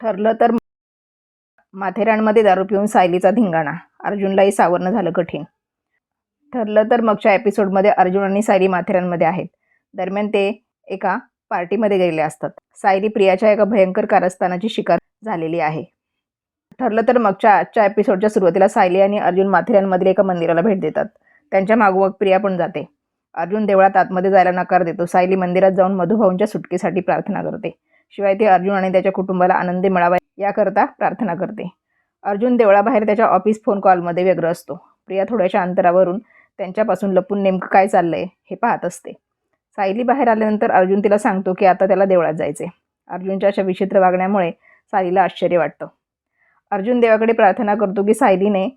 ठरलं तर माथेरानमध्ये दारू पिऊन सायलीचा धिंगाणा. अर्जुनलाही सावरणं झालं कठीण. ठरलं तर मागच्या एपिसोडमध्ये अर्जुन आणि सायली माथेरानमध्ये आहेत. दरम्यान ते एका पार्टीमध्ये गेलेले असतात. सायली प्रियाच्या एका भयंकर कारस्थानाची शिकार झालेली आहे. ठरलं तर मागच्या आजच्या एपिसोडच्या सुरुवातीला सायली आणि अर्जुन माथेरानमधील एका मंदिराला भेट देतात. त्यांच्या मागोमाग प्रिया पण जाते. अर्जुन देवळात आतमध्ये जायला नकार देतो. सायली मंदिरात जाऊन मधुभाऊंच्या सुटकेसाठी प्रार्थना करते. शिवाय ती अर्जुन आणि त्याच्या कुटुंबाला आनंदी मिळावा याकरता प्रार्थना करते. अर्जुन देवळाबाहेर त्याच्या ऑफिस फोन कॉलमध्ये व्यग्र असतो. प्रिया थोड्याशा अंतरावरून त्यांच्यापासून लपून नेमकं काय चाललंय हे पाहत असते. सायली बाहेर आल्यानंतर अर्जुन तिला सांगतो की आता त्याला देवळात जायचे अर्जुनच्या अशा विचित्र वागण्यामुळे सायलीला आश्चर्य वाटतं. अर्जुन देवाकडे प्रार्थना करतो की सायलीने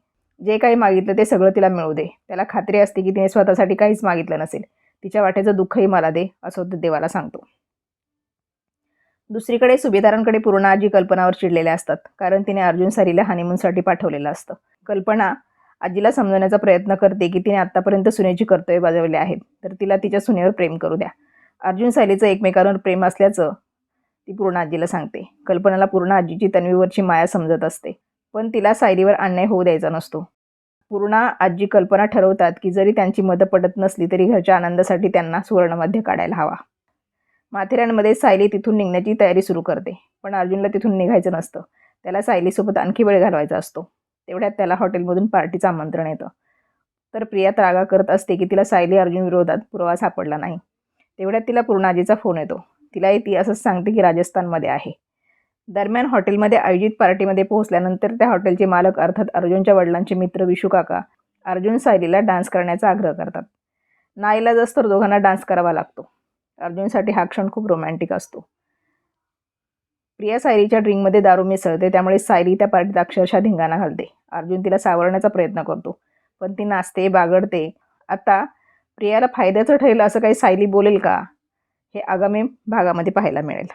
जे काही मागितलं ते सगळं तिला मिळू दे. त्याला खात्री असते की तिने स्वतःसाठी काहीच मागितलं नसेल. तिच्या वाटेचं दुःखही मला दे असं देवाला सांगतो. दुसरीकडे सुभेदारांकडे पूर्ण आजी कल्पनावर चिडलेल्या असतात कारण तिने अर्जुन सारीला हानिमूनसाठी पाठवलेलं असतं. कल्पना आजीला समजवण्याचा प्रयत्न करते की तिने आत्तापर्यंत सुनेची कर्तव्य बजावले आहेत तर तिला तिच्या सुनेवर प्रेम करू द्या. अर्जुन सायलीचं एकमेकांवर प्रेम असल्याचं ती पूर्ण आजीला सांगते. कल्पनाला पूर्ण आजीची तन्वीवरची माया समजत असते पण तिला सायलीवर अन्याय होऊ द्यायचा नसतो. पूर्ण आजी कल्पना ठरवतात की जरी त्यांची मदत पडत नसली तरी घरच्या आनंदासाठी त्यांना सुवर्णमध्ये काढायला हवा. माथेरानमध्ये सायली तिथून निघण्याची तयारी सुरू करते पण अर्जुनला तिथून निघायचं नसतं. त्याला सायलीसोबत आणखी वेळ घालवायचा असतो. तेवढ्यात त्याला हॉटेलमधून पार्टीचं आमंत्रण येतं. तर प्रिया त्रागा करत असते की तिला सायली अर्जुन विरोधात पुरावा सापडला नाही. तेवढ्यात तिला पूर्णाजीचा फोन येतो. तिलाही ती असंच सांगते की राजस्थानमध्ये आहे. दरम्यान हॉटेलमध्ये आयोजित पार्टीमध्ये पोहोचल्यानंतर त्या हॉटेलचे मालक अर्थात अर्जुनच्या वडिलांचे मित्र विशू काका अर्जुन सायलीला डान्स करण्याचा आग्रह करतात. नाईलाजच तर दोघांना डान्स करावा लागतो. अर्जुनसाठी हा क्षण खूप रोमॅन्टिक असतो. प्रिया सायलीच्या ड्रिंकमध्ये दारू मिसळते त्यामुळे सायली त्या पार्टीत अक्षरशः धिंगाणा घालते. अर्जुन तिला सावरण्याचा प्रयत्न करतो पण ती नाचते बागडते. आता प्रियाला फायद्याचं ठरेल असं काही सायली बोलेल का? हे आगामी भागामध्ये पाहायला मिळेल.